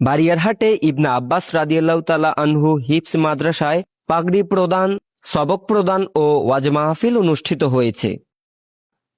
বারিয়ারহাটে ইবনা আব্বাস রাদিয়াল্লাহু তালা আনহু হিপস মাদ্রাসায় পাগড়ি প্রদান, সবক প্রদান ও ওয়াজ মাহফিল অনুষ্ঠিত হয়েছে।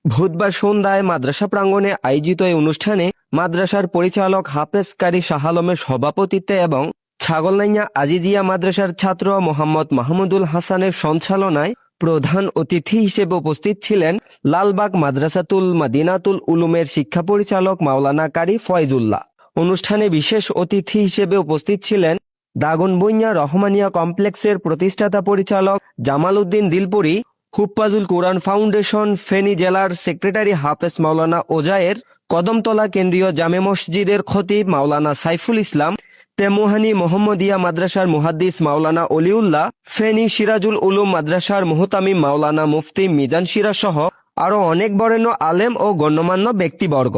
বুধবার সন্ধ্যায় মাদ্রাসা প্রাঙ্গণে আয়োজিত এই অনুষ্ঠানে মাদ্রাসার পরিচালক হাফেজ কারি শাহ আলমের সভাপতিত্বে এবং ছাগলনাইয়া আজিজিয়া মাদ্রাসার ছাত্র মোহাম্মদ মাহমুদুল হাসানের সঞ্চালনায় প্রধান অতিথি হিসেবে উপস্থিত ছিলেন লালবাগ মাদ্রাসাতুল মাদিনাতুল উলুমের শিক্ষা পরিচালক মাওলানা কারি ফয়জুল্লাহ। অনুষ্ঠানে বিশেষ অতিথি হিসেবে উপস্থিত ছিলেন দাগনবুইয়া রহমানিয়া কমপ্লেক্সের প্রতিষ্ঠাতা পরিচালক জামাল উদ্দিন দিলপুরি, হুপ্পাজুল কোরআন ফাউন্ডেশন ফেনী জেলার সেক্রেটারি হাফেজ মাওলানা ওজায়ের, কদমতলা কেন্দ্রীয় জামে মসজিদের খতিব মাওলানা সাইফুল ইসলাম, তেমুহানি মোহাম্মদিয়া মাদ্রাসার মুহাদ্দিস মাওলানা অলিউল্লাহ, ফেনী সিরাজুল উলুম মাদ্রাসার মুহতামিম মাওলানা মুফতি মিজান সিরা সহ আরও অনেক বরেণ্য আলেম ও গণ্যমান্য ব্যক্তিবর্গ।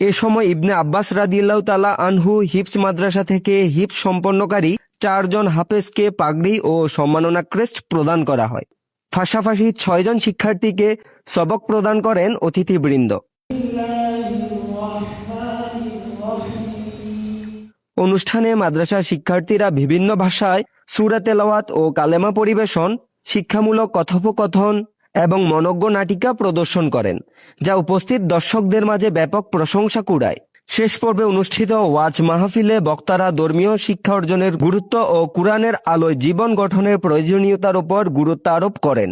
এ সময় ইবনে আব্বাস রাদিল্লাহ তালা আনহু হিপস মাদ্রাসা থেকে হিপস সম্পন্নকারী চারজন হাফেজকে পাগড়ি ও সম্মাননা ক্রেস্ট প্রদান করা হয়। পাশাপাশি ছয়জন শিক্ষার্থীকে সবক প্রদান করেন অতিথিবৃন্দ। অনুষ্ঠানে মাদ্রাসার শিক্ষার্থীরা বিভিন্ন ভাষায় সুরা তেলাওয়াত ও কালেমা পরিবেশন, শিক্ষামূলক কথোপকথন এবং মনজ্ঞ নাটিকা প্রদর্শন করেন, যা উপস্থিত দর্শকদের মাঝে ব্যাপক প্রশংসা কুড়ায়। শেষ পর্বে অনুষ্ঠিত ওয়াজ মাহফিলে বক্তারা ধর্মীয় শিক্ষা অর্জনের গুরুত্ব ও কোরআনের আলোয় জীবন গঠনের প্রয়োজনীয়তার উপর গুরুত্ব আরোপ করেন।